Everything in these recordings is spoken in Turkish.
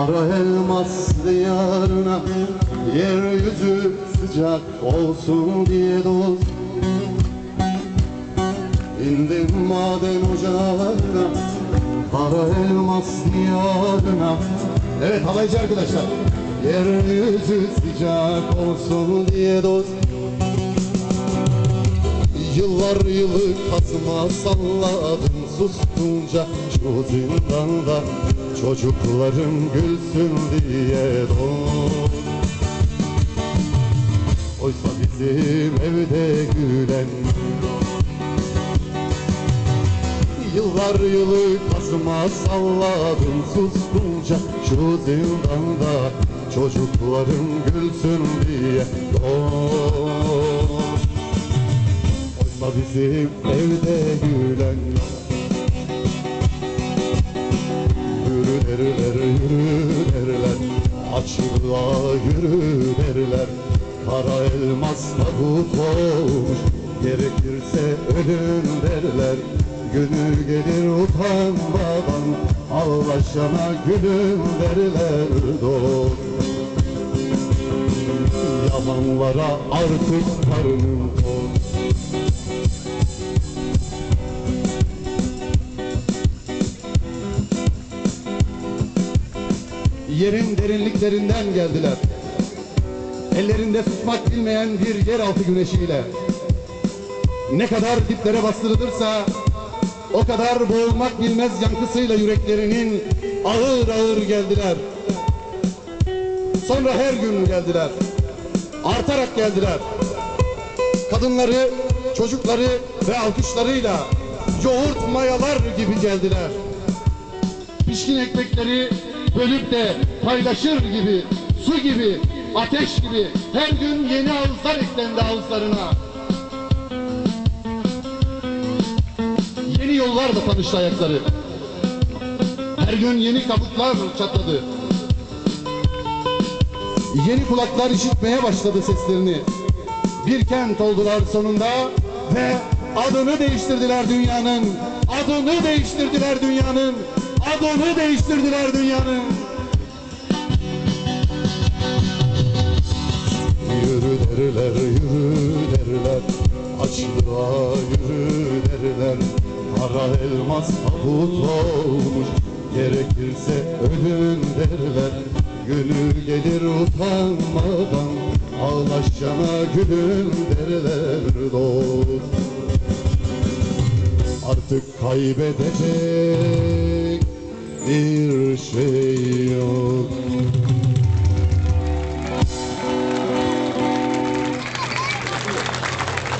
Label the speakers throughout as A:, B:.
A: ocaklarına Yeryüzü sıcak olsun diye dost. İndim maden ocağına Para elmas diyarına. Evet halaycı arkadaşlar. Yeryüzü sıcak olsun diye dost Yıllar yılı kasma salladım sustunca şu zindanda Çocuklarım gülsün diye dost Oysa bizim evde gülen Yıllar yılı kasma salladım sustunca şu zindanda Çocuklarım gülsün diye Oysa bizim evde gülen. Yürü derler yürü derler. Açlığa yürü derler. Kara elmas tabut olmuş Gerekirse ölüm derler. Günü gelir utanmadan Ağlaşana gülüm derler. Dost Yalanlara artık karnım tok Yerin derinliklerinden geldiler. Ellerinde susmak bilmeyen bir yeraltı güneşiyle. Ne kadar diplere bastırılırsa o kadar boğulmak bilmez yankısıyla yüreklerinin ağır ağır geldiler. Sonra her gün geldiler. Artarak geldiler. Kadınları, çocukları ve alkışlarıyla yoğurt mayalar gibi geldiler. Pişkin ekmekleri bölüp de paylaşır gibi, su gibi, ateş gibi her gün yeni ağızlar eklendi ağızlarına. Yeni yollarla tanıştı ayakları. Her gün yeni kabuklar çatladı. Yeni kulaklar işitmeye başladı seslerini. Bir kent oldular sonunda ve adını değiştirdiler dünyanın. Adını değiştirdiler dünyanın. Adını değiştirdiler dünyanın. Yürü derler, yürü derler. Açlığa yürü derler. Kara elmas tabut olmuş. Gerekirse ölüm derler. Günü gelir utanmadan. Ağlaşana gülüm derler. Dost Artık kaybedecek bir şey yok.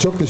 A: Çok teşekkür